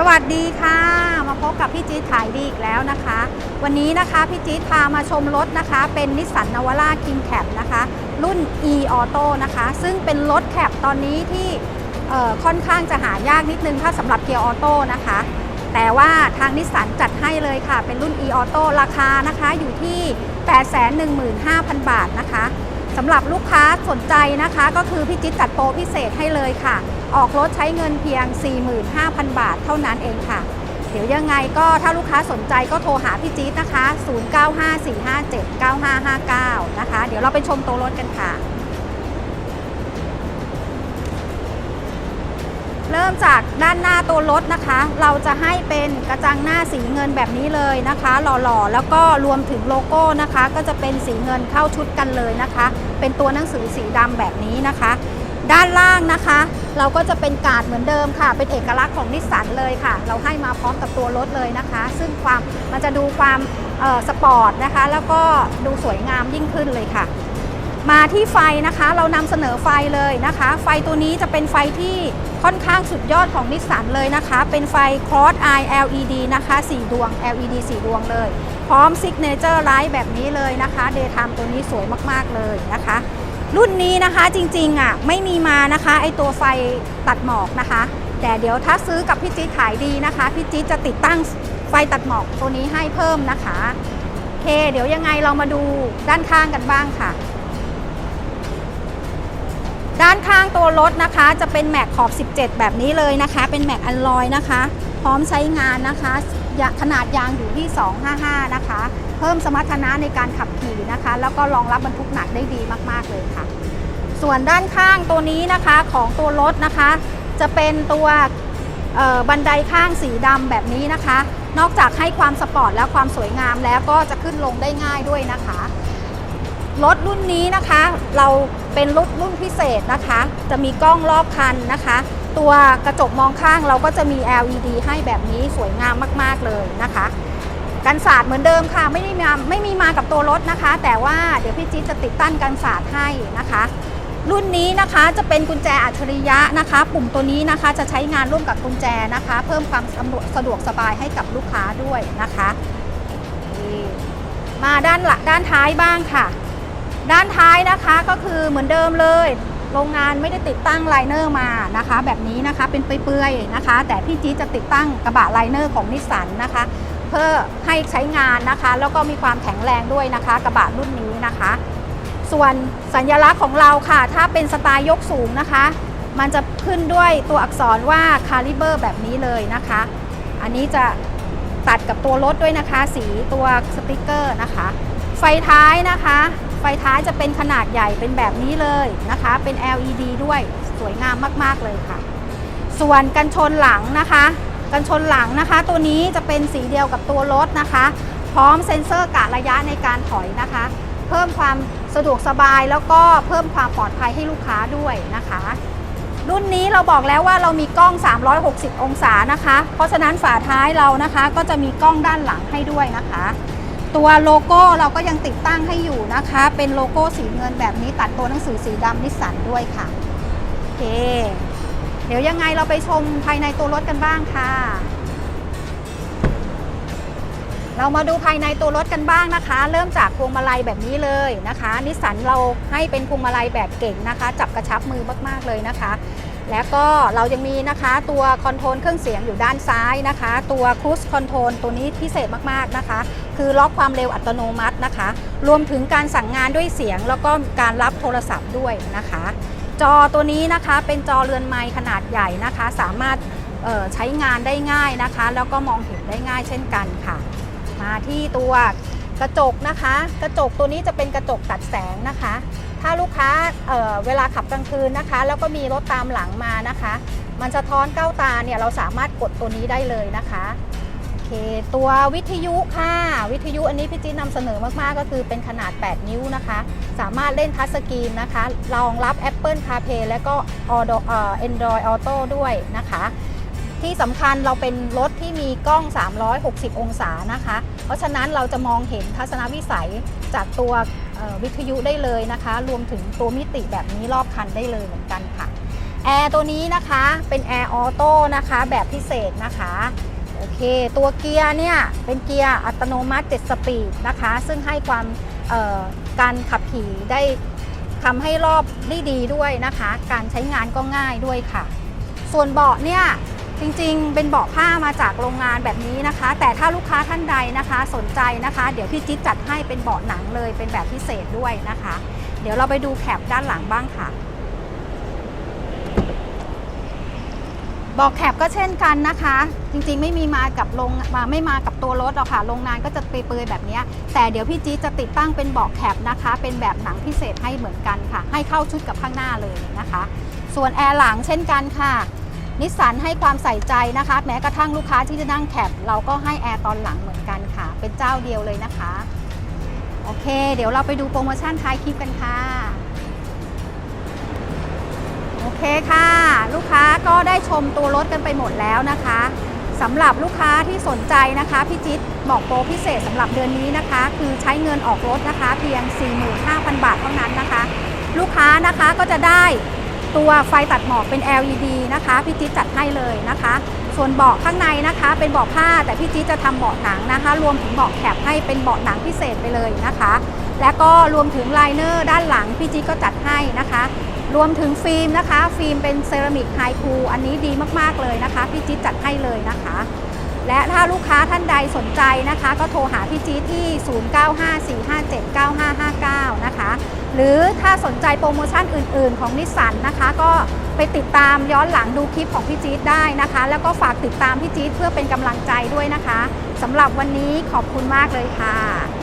สวัสดีค่ะ มาพบกับพี่จี๊ดขายดีอีกแล้วนะคะ วันนี้นะคะพี่จี๊ดพามาชมรถนะคะ เป็นนิสสันนวาร่าคิงแคปนะคะ รุ่น e auto นะคะ ซึ่งเป็นรถแคปตอนนี้ที่ค่อนข้างจะหายากนิดนึงถ้าสำหรับเกียร์ออโต้นะคะ แต่ว่าทางนิสสันจัดให้เลยค่ะ เป็นรุ่น e auto ราคานะคะอยู่ที่ 815,000 บาทนะคะสำหรับลูกค้าสนใจนะคะ ก็คือพี่จิ๊ดจัดโปรพิเศษให้เลยค่ะ ออกรถใช้เงินเพียง 45,000 บาทเท่านั้นเองค่ะ เดี๋ยวยังไงก็ถ้าลูกค้าสนใจก็โทรหาพี่จี๊ดนะคะ 0954579559 นะคะ เดี๋ยวเราไปชมตัวรถกันค่ะ เริ่มจากด้านหน้าตัวรถนะคะ เราจะให้เป็นกระจังหน้าสีเงินแบบนี้เลยนะคะ หล่อๆ แล้วก็รวมถึงโลโก้นะคะ ก็จะเป็นสีเงินเข้าชุดกันเลยนะคะ เป็นตัวหนังสือสีดำแบบนี้นะคะ ด้านล่างนะคะ เราก็จะเป็นการ์ดเหมือนเดิมค่ะ เป็นเอกลักษณ์ของนิสสันเลยค่ะ เราให้มาพร้อมกับตัวรถเลยนะคะ ซึ่งความมันจะดูความสปอร์ตนะคะ แล้วก็ดูสวยงามยิ่งขึ้นเลยค่ะ มาที่ไฟนะคะเรานำเสนอไฟเลยนะคะ ไฟตัวนี้จะเป็นไฟที่ค่อนข้างสุดยอดของนิสสันเลยนะคะ เป็นไฟ Cross Eye LED นะคะ 4 ดวง LED 4 ดวงเลย พร้อม Signature Light แบบนี้เลยนะคะ Daytime ตัวนี้สวยมาก ๆ เลยนะคะ รุ่นนี้นะคะจริงๆอะไม่มีมานะคะไอตัวไฟตัดหมอกนะคะ แต่เดี๋ยวถ้าซื้อกับพี่จี๊ดขายดีนะคะพี่จี๊ดจะติดตั้งไฟตัดหมอกตัวนี้ให้เพิ่มนะคะโอเค เดี๋ยวยังไงเรามาดูด้านข้างกันบ้างค่ะ ด้านข้างตัวรถนะคะ จะเป็นแม็กขอบ 17 แบบนี้เลยนะคะ เป็นแม็กอัลลอยนะคะ พร้อมใช้งานนะคะขนาดยางอยู่ที่ 255 นะคะ เพิ่มสมรรถนะในการขับขี่นะคะ แล้วก็รองรับบรรทุกหนักได้ดีมากๆเลยค่ะ ส่วนด้านข้างตัวนี้นะคะของตัวรถนะคะ จะเป็นตัวบันไดข้างสีดำแบบนี้นะคะ นอกจากให้ความสปอร์ตและความสวยงามแล้วก็จะขึ้นลงได้ง่ายด้วยนะคะ รถรุ่นนี้นะคะ เราเป็นรถรุ่นพิเศษนะคะ จะมีกล้องรอบคันนะคะ ตัวกระจกมองข้างเราก็จะมี LED ให้แบบนี้สวยงามมาก ๆ เลยนะคะ กันศาสตร์เหมือนเดิมค่ะ ไม่ได้มาไม่มีมากับตัวรถนะคะ แต่ว่าเดี๋ยวพี่จิ๊ดจะติดตั้งกันศาสตร์ให้นะคะ รุ่นนี้นะคะจะเป็นกุญแจอัจฉริยะนะคะ ปุ่มตัวนี้นะคะจะใช้งานร่วมกับกุญแจนะคะ เพิ่มความสะดวกสะดวกสบายให้กับลูกค้าด้วยนะคะมาด้านหลังด้านท้ายบ้างค่ะ ด้านท้ายนะคะก็คือเหมือนเดิมเลย โรงงานไม่ได้ติดตั้งไลเนอร์มานะคะ แบบนี้นะคะเป็นเปื่อยๆนะคะ แต่พี่จีจะติดตั้งกระบะไลเนอร์ของนิสสันนะคะ เพื่อให้ใช้งานนะคะ แล้วก็มีความแข็งแรงด้วยนะคะ กระบะรุ่นนี้นะคะ ส่วนสัญลักษณ์ของเราค่ะ ถ้าเป็นสไตล์ยกสูงนะคะ มันจะขึ้นด้วยตัวอักษรว่าคาลิเบอร์แบบนี้เลยนะคะ อันนี้จะตัดกับตัวรถด้วยนะคะ สีตัวสติกเกอร์นะคะ ไฟท้ายนะคะ ไฟท้ายจะเป็นขนาดใหญ่เป็นแบบนี้เลยนะคะ เป็น LED ด้วยสวยงามมาก ๆ เลยค่ะ ส่วนกันชนหลังนะคะ กันชนหลังนะคะ ตัวนี้จะเป็นสีเดียวกับตัวรถนะคะ พร้อมเซ็นเซอร์กะระยะในการถอยนะคะ เพิ่มความสะดวกสบายแล้วก็เพิ่มความปลอดภัยให้ลูกค้าด้วยนะคะ รุ่นนี้เราบอกแล้วว่าเรามีกล้อง 360 องศานะคะ เพราะฉะนั้นฝาท้ายเรานะคะ ก็จะมีกล้องด้านหลังให้ด้วยนะคะ ตัวโลโก้เราก็ยังติดตั้งให้อยู่นะคะ เป็นโลโก้สีเงินแบบนี้ตัดตัวหนังสือสีดำนิสสันด้วยค่ะโอเค เดี๋ยวยังไงเราไปชมภายในตัวรถกันบ้างค่ะ เรามาดูภายในตัวรถกันบ้างนะคะ เริ่มจากพวงมาลัยแบบนี้เลยนะคะนิสสันเราให้เป็นพวงมาลัยแบบเก่งนะคะ จับกระชับมือมากๆเลยนะคะ แล้วก็เรายังมีนะคะตัวคอนโทรลเครื่องเสียงอยู่ด้านซ้ายนะคะ ตัวครู e คอนโทรลตัวนี้พิเศษมากๆนะคะ คือล็อกความเร็วอัตโนมัตินะคะ รวมถึงการสั่งงานด้วยเสียง แล้วก็การรับโทรศัพท์ด้วยนะคะ จอตัวนี้นะคะเป็นจอเรือนไม้ขนาดใหญ่นะคะ สามารถใช้งานได้ง่ายนะคะ แล้วก็มองเห็นได้ง่ายเช่นกันค่ะ มาที่ตัวกระจกนะคะ กระจกตัวนี้จะเป็นกระจกตัดแสงนะคะ ถ้าลูกค้าเเวลาขับกลางคืนนะคะ แล้วก็มีรถตามหลังมานะคะ มันสะท้อนเก้าตาเนี่ยเราสามารถกดตัวนี้ได้เลยนะคะ เค ตัววิทยุค่ะ วิทยุอันนี้พี่จีนนำเสนอมากๆ ก็คือเป็นขนาด 8 นิ้วนะคะ สามารถเล่นทัชสกรีนนะคะ รองรับ Apple CarPlay และก็ Android Auto ด้วยนะคะ ที่สำคัญเราเป็นรถที่มีกล้อง 360 องศานะคะ เพราะฉะนั้นเราจะมองเห็นทัศนวิสัยจากตัววิทยุได้เลยนะคะ รวมถึงตัวมิติแบบนี้รอบคันได้เลยเหมือนกันค่ะแอร์ตัวนี้นะคะเป็นแอร์ออโต้นะคะแบบพิเศษนะคะ โอเค ตัวเกียร์เนี่ย เป็นเกียร์อัตโนมัติ 7 สปีดนะคะ ซึ่งให้ความการขับขี่ได้ทำให้รอบได้ดีด้วยนะคะ การใช้งานก็ง่ายด้วยค่ะ ส่วนเบาะเนี่ยจริงๆ เป็นเบาะผ้ามาจากโรงงานแบบนี้นะคะ แต่ถ้าลูกค้าท่านใดนะคะ สนใจนะคะ เดี๋ยวพี่จิ๊ดจัดให้เป็นเบาะหนังเลยเป็นแบบพิเศษด้วยนะคะ เดี๋ยวเราไปดูแคปด้านหลังบ้างค่ะ บอกแคปก็เช่นกันนะคะ จริงๆไม่มีมากับลงมาไม่มากับตัวรถหรอกค่ะโรงงานก็จะเปรยๆแบบนี้ แต่เดี๋ยวพี่จี๊จะติดตั้งเป็นเบอกแคปนะคะ เป็นแบบหนังพิเศษให้เหมือนกันค่ะ ให้เข้าชุดกับข้างหน้าเลยนะคะ ส่วนแอร์หลังเช่นกันค่ะนิสสันให้ความใส่ใจนะคะ แม้กระทั่งลูกค้าที่จะนั่งแคปเราก็ให้แอร์ตอนหลังเหมือนกันค่ะ เป็นเจ้าเดียวเลยนะคะ โอเค เดี๋ยวเราไปดูโปรโมชั่นท้ายคลิปกันค่ะ โอเคค่ะ ได้ชมตัวรถกันไปหมดแล้วนะคะสำหรับลูกค้าที่สนใจนะคะพี่จิ๊ดบอกโปรพิเศษสำหรับเดือนนี้นะคะ คือใช้เงินออกรถนะคะ เพียง 45,000 บาทเท่านั้นนะคะ ลูกค้านะคะก็จะได้ตัวไฟตัดหมอกเป็น LED นะคะพี่จิ๊ดจัดให้เลยนะคะ ส่วนเบาะข้างในนะคะ เป็นเบาะผ้าแต่พี่จิ๊ดจะทำเบาะหนังนะคะ รวมถึงเบาะแคปให้เป็นเบาะหนังพิเศษไปเลยนะคะ และก็รวมถึงไลเนอร์ด้านหลังพี่จิ๊ดก็จัดให้นะคะ รวมถึงฟิล์มนะคะ ฟิล์มเป็นเซรามิกไฮคูอันนี้ดีมากๆเลยนะคะ พี่จิ๊ดจัดให้เลยนะคะ และถ้าลูกค้าท่านใดสนใจนะคะ ก็โทรหาพี่จี๊ดที่ 0954579559 นะคะ หรือถ้าสนใจโปรโมชั่นอื่น ๆ ของนิสสันนะคะ ก็ไปติดตามย้อนหลังดูคลิปของพี่จี๊ดได้นะคะ แล้วก็ฝากติดตามพี่จี๊ดเพื่อเป็นกำลังใจด้วยนะคะสำหรับวันนี้ขอบคุณมากเลยค่ะ